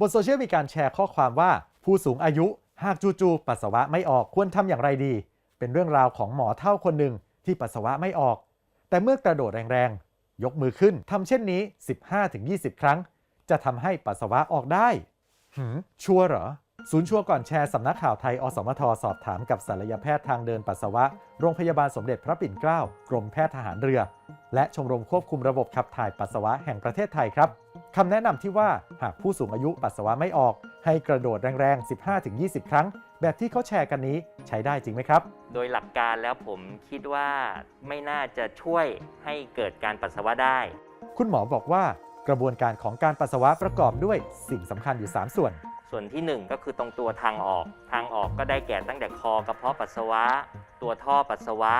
บนโซเชียลมีการแชร์ข้อความว่า ผู้สูงอายุหากจู่ๆปัสสาวะไม่ออกควรทำอย่างไรดี เป็นเรื่องราวของหมอเท่าคนหนึ่งที่ปัสสาวะไม่ออก แต่เมื่อกระโดดแรงๆ ยกมือขึ้นทำเช่นนี้ 15-20 ครั้ง จะทำให้ปัสสาวะออกได้หืมชัวร์เหรอ ศูนย์ชัวร์ก่อนแชร์สำนักข่าวไทย อสมท สอบถามกับศัลยแพทย์ทางเดินปัสสาวะ โรงพยาบาลสมเด็จพระปิ่นเกล้า กรมแพทย์ทหารเรือ และชมรมควบคุมระบบขับถ่ายปัสสาวะแห่งประเทศไทยครับ คำแนะนำที่ว่าหากผู้สูงอายุปัสสาวะไม่ออก ให้กระโดดแรงๆ 15-20 ครั้ง แบบที่เขาแชร์กันนี้ใช้ได้จริงไหมครับ โดยหลักการแล้วผมคิดว่าไม่น่าจะช่วยให้เกิดการปัสสาวะได้ คุณหมอบอกว่ากระบวนการของการปัสสาวะประกอบด้วยสิ่งสำคัญอยู่ 3 ส่วน ส่วนที่ 1 ก็คือตรงตัวทางออก ทางออกก็ได้แก่ตั้งแต่คอกระเพาะปัสสาวะ ตัวท่อปัสสาวะ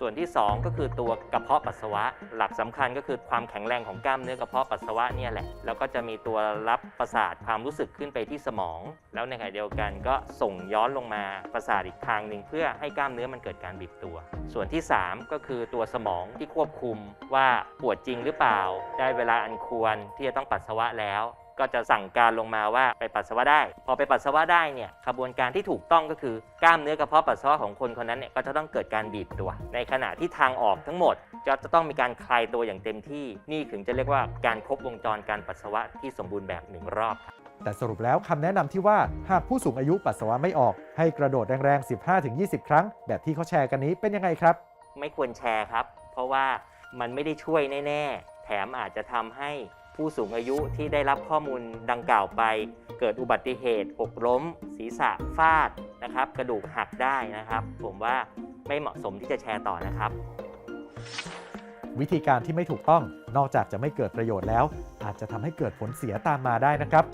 ส่วนที่ 2 ก็คือตัวกระเพาะปัสสาวะ หลักสำคัญก็คือความแข็งแรงของกล้ามเนื้อกระเพาะปัสสาวะเนี่ยแหละ แล้วก็จะมีตัวรับประสาทความรู้สึกขึ้นไปที่สมอง แล้วในขณะเดียวกันก็ส่งย้อนลงมาประสาทอีกทางหนึ่งเพื่อให้กล้ามเนื้อมันเกิดการบีบตัว ส่วนที่ 3 ก็คือตัวสมองที่ควบคุมว่าปวดจริงหรือเปล่า ได้เวลาอันควรที่จะต้องปัสสาวะแล้วก็จะสั่งการลงมาว่าไปปัสสาวะได้ พอไปปัสสาวะได้เนี่ยขบวนการที่ถูกต้องก็คือกล้ามเนื้อกระเพาะปัสสาวะของคนคนนั้นเนี่ยก็จะต้องเกิดการบีบตัว ในขณะที่ทางออกทั้งหมดจะจะต้องมีการคลายตัวอย่างเต็มที่ นี่ถึงจะเรียกว่าการครบวงจรการปัสสาวะที่สมบูรณ์แบบหนึ่งรอบครับแต่สรุปแล้วคำแนะนำที่ว่าหากผู้สูงอายุปัสสาวะไม่ออก ให้กระโดดแรงๆ 15-20 ครั้ง แบบที่เขาแชร์กันนี้เป็นยังไงครับ ไม่ควรแชร์ครับ เพราะว่ามันไม่ได้ช่วยแน่ ๆ แถมอาจจะทำให้ ผู้สูงอายุที่ได้รับข้อมูลดังกล่าวไป เกิดอุบัติเหตุหกล้ม ศีรษะฟาดนะครับ กระดูกหักได้นะครับ ผมว่าไม่เหมาะสมที่จะแชร์ต่อนะครับ วิธีการที่ไม่ถูกต้องนอกจากจะไม่เกิดประโยชน์แล้ว อาจจะทำให้เกิดผลเสียตามมาได้นะครับ